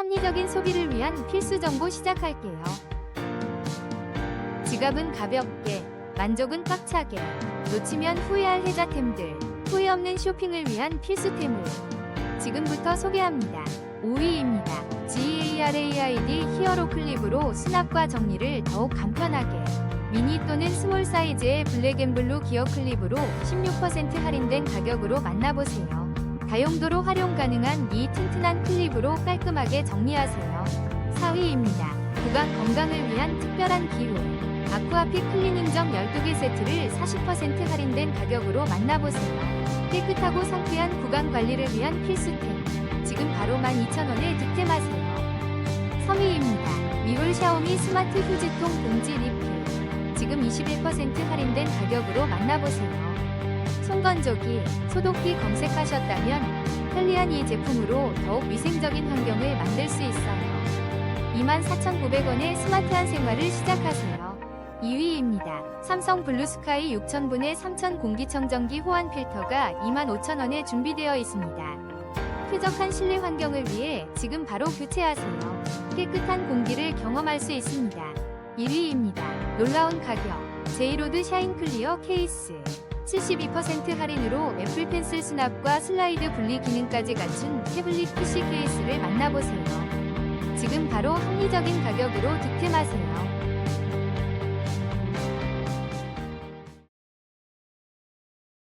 합리적인 소비를 위한 필수 정보 시작할게요. 지갑은 가볍게, 만족은 꽉차게, 놓치면 후회할 혜자템들, 후회 없는 쇼핑을 위한 필수템을 지금부터 소개합니다. 5위입니다. GARAID 히어로 클립으로 수납과 정리를 더욱 간편하게 미니 또는 스몰 사이즈의 블랙 앤블루 기어 클립으로 16% 할인된 가격으로 만나보세요. 다용도로 활용 가능한 이 튼튼한 클립으로 깔끔하게 정리하세요. 4위입니다. 구강 건강을 위한 특별한 기회. 아쿠아피 클리닝점 12개 세트를 40% 할인된 가격으로 만나보세요. 깨끗하고 상쾌한 구강 관리를 위한 필수템. 지금 바로 12,000원에 득템하세요. 3위입니다. 미홀 샤오미 스마트 휴지통 봉지 리필. 지금 21% 할인된 가격으로 만나보세요. 손건조기, 소독기 검색하셨다면 편리한 이 제품으로 더욱 위생적인 환경을 만들 수 있어요. 24,900원의 스마트한 생활을 시작하세요. 2위입니다. 삼성 블루스카이 6000분의 3000 공기청정기 호환 필터가 25,000원에 준비되어 있습니다. 쾌적한 실내 환경을 위해 지금 바로 교체하세요. 깨끗한 공기를 경험할 수 있습니다. 1위입니다. 놀라운 가격. 제이로드 샤인 클리어 케이스. 72% 할인으로 애플 펜슬 수납과 슬라이드 분리 기능까지 갖춘 태블릿 PC 케이스를 만나보세요. 지금 바로 합리적인 가격으로 득템하세요.